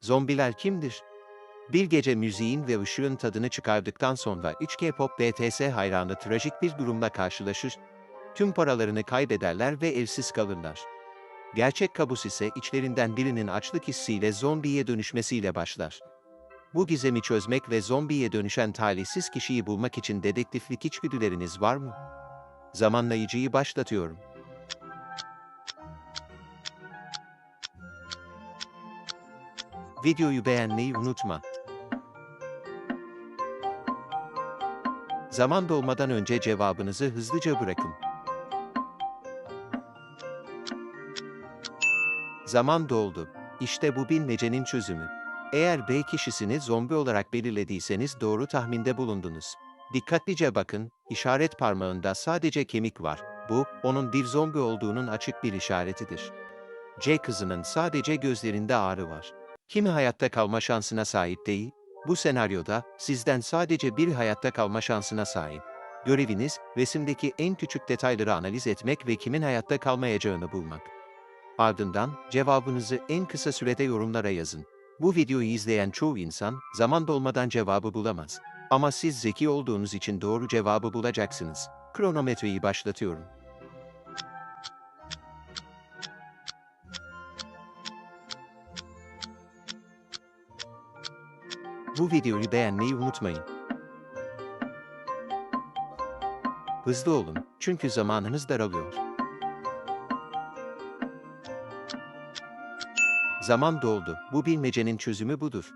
Zombiler kimdir? Bir gece müziğin ve ışığın tadını çıkardıktan sonra 3 K-pop BTS hayranı trajik bir durumla karşılaşır, tüm paralarını kaybederler ve evsiz kalırlar. Gerçek kabus ise içlerinden birinin açlık hissiyle zombiye dönüşmesiyle başlar. Bu gizemi çözmek ve zombiye dönüşen talihsiz kişiyi bulmak için dedektiflik içgüdüleriniz var mı? Zamanlayıcıyı başlatıyorum. Videoyu beğenmeyi unutma. Zaman dolmadan önce cevabınızı hızlıca bırakın. Zaman doldu. İşte bu bilmecenin çözümü. Eğer B kişisini zombi olarak belirlediyseniz doğru tahminde bulundunuz. Dikkatlice bakın, işaret parmağında sadece kemik var. Bu, onun bir zombi olduğunun açık bir işaretidir. C kızının sadece gözlerinde ağrı var. Kimi hayatta kalma şansına sahip değil, bu senaryoda sizden sadece bir hayatta kalma şansına sahip. Göreviniz, resimdeki en küçük detayları analiz etmek ve kimin hayatta kalmayacağını bulmak. Ardından cevabınızı en kısa sürede yorumlara yazın. Bu videoyu izleyen çoğu insan zaman dolmadan cevabı bulamaz. Ama siz zeki olduğunuz için doğru cevabı bulacaksınız. Kronometreyi başlatıyorum. Bu videoyu beğenmeyi unutmayın. Hızlı olun, çünkü zamanınız daralıyor. Zaman doldu. Bu bilmecenin çözümü budur.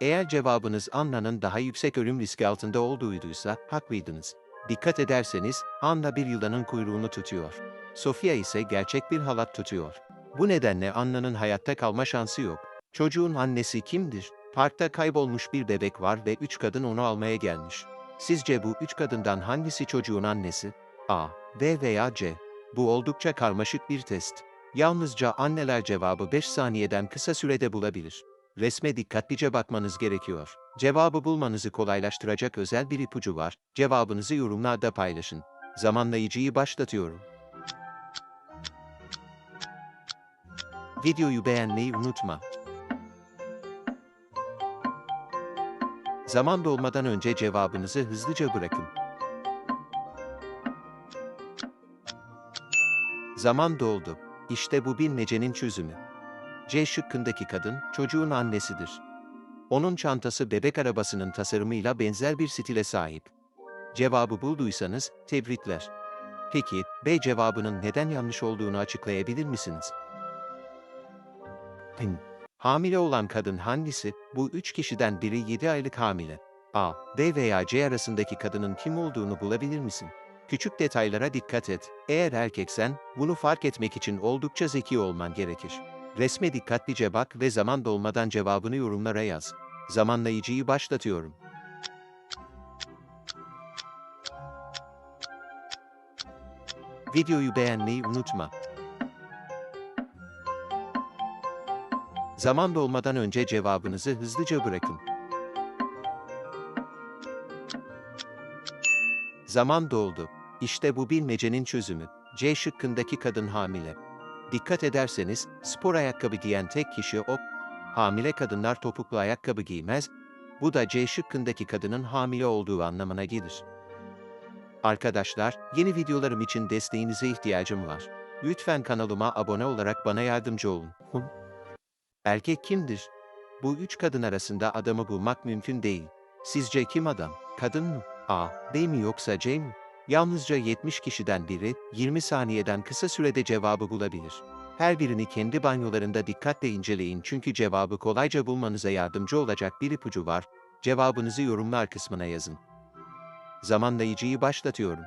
Eğer cevabınız Anna'nın daha yüksek ölüm riski altında olduğuyduysa, haklıydınız. Dikkat ederseniz, Anna bir yılanın kuyruğunu tutuyor. Sofia ise gerçek bir halat tutuyor. Bu nedenle Anna'nın hayatta kalma şansı yok. Çocuğun annesi kimdir? Parkta kaybolmuş bir bebek var ve üç kadın onu almaya gelmiş. Sizce bu üç kadından hangisi çocuğun annesi? A, B veya C. Bu oldukça karmaşık bir test. Yalnızca anneler cevabı 5 saniyeden kısa sürede bulabilir. Resme dikkatlice bakmanız gerekiyor. Cevabı bulmanızı kolaylaştıracak özel bir ipucu var. Cevabınızı yorumlarda paylaşın. Zamanlayıcıyı başlatıyorum. Videoyu beğenmeyi unutma. Zaman dolmadan önce cevabınızı hızlıca bırakın. Zaman doldu. İşte bu bilmecenin çözümü. C şıkkındaki kadın, çocuğun annesidir. Onun çantası bebek arabasının tasarımıyla benzer bir stile sahip. Cevabı bulduysanız, tebrikler. Peki, B cevabının neden yanlış olduğunu açıklayabilir misiniz? Hım. Hamile olan kadın hangisi? Bu üç kişiden biri 7 aylık hamile. A, B veya C arasındaki kadının kim olduğunu bulabilir misin? Küçük detaylara dikkat et. Eğer erkeksen, bunu fark etmek için oldukça zeki olman gerekir. Resme dikkatlice bak ve zaman dolmadan cevabını yorumlara yaz. Zamanlayıcıyı başlatıyorum. Videoyu beğenmeyi unutma. Zaman dolmadan önce cevabınızı hızlıca bırakın. Zaman doldu. İşte bu bilmecenin çözümü. C şıkkındaki kadın hamile. Dikkat ederseniz, spor ayakkabı giyen tek kişi o. Hamile kadınlar topuklu ayakkabı giymez. Bu da C şıkkındaki kadının hamile olduğu anlamına gelir. Arkadaşlar, yeni videolarım için desteğinize ihtiyacım var. Lütfen kanalıma abone olarak bana yardımcı olun. Erkek kimdir? Bu üç kadın arasında adamı bulmak mümkün değil. Sizce kim adam? Kadın mı? A, B mi yoksa C mi? Yalnızca 70 kişiden biri, 20 saniyeden kısa sürede cevabı bulabilir. Her birini kendi banyolarında dikkatle inceleyin çünkü cevabı kolayca bulmanıza yardımcı olacak bir ipucu var. Cevabınızı yorumlar kısmına yazın. Zamanlayıcıyı başlatıyorum.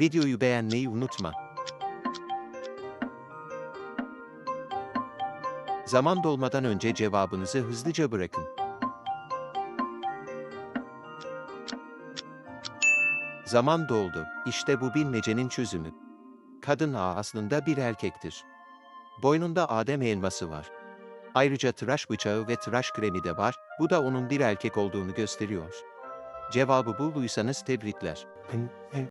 Videoyu beğenmeyi unutma. Zaman dolmadan önce cevabınızı hızlıca bırakın. Zaman doldu. İşte bu bilmecenin çözümü. Kadın A aslında bir erkektir. Boynunda Adem elması var. Ayrıca tıraş bıçağı ve tıraş kremi de var. Bu da onun bir erkek olduğunu gösteriyor. Cevabı bulduysanız tebrikler.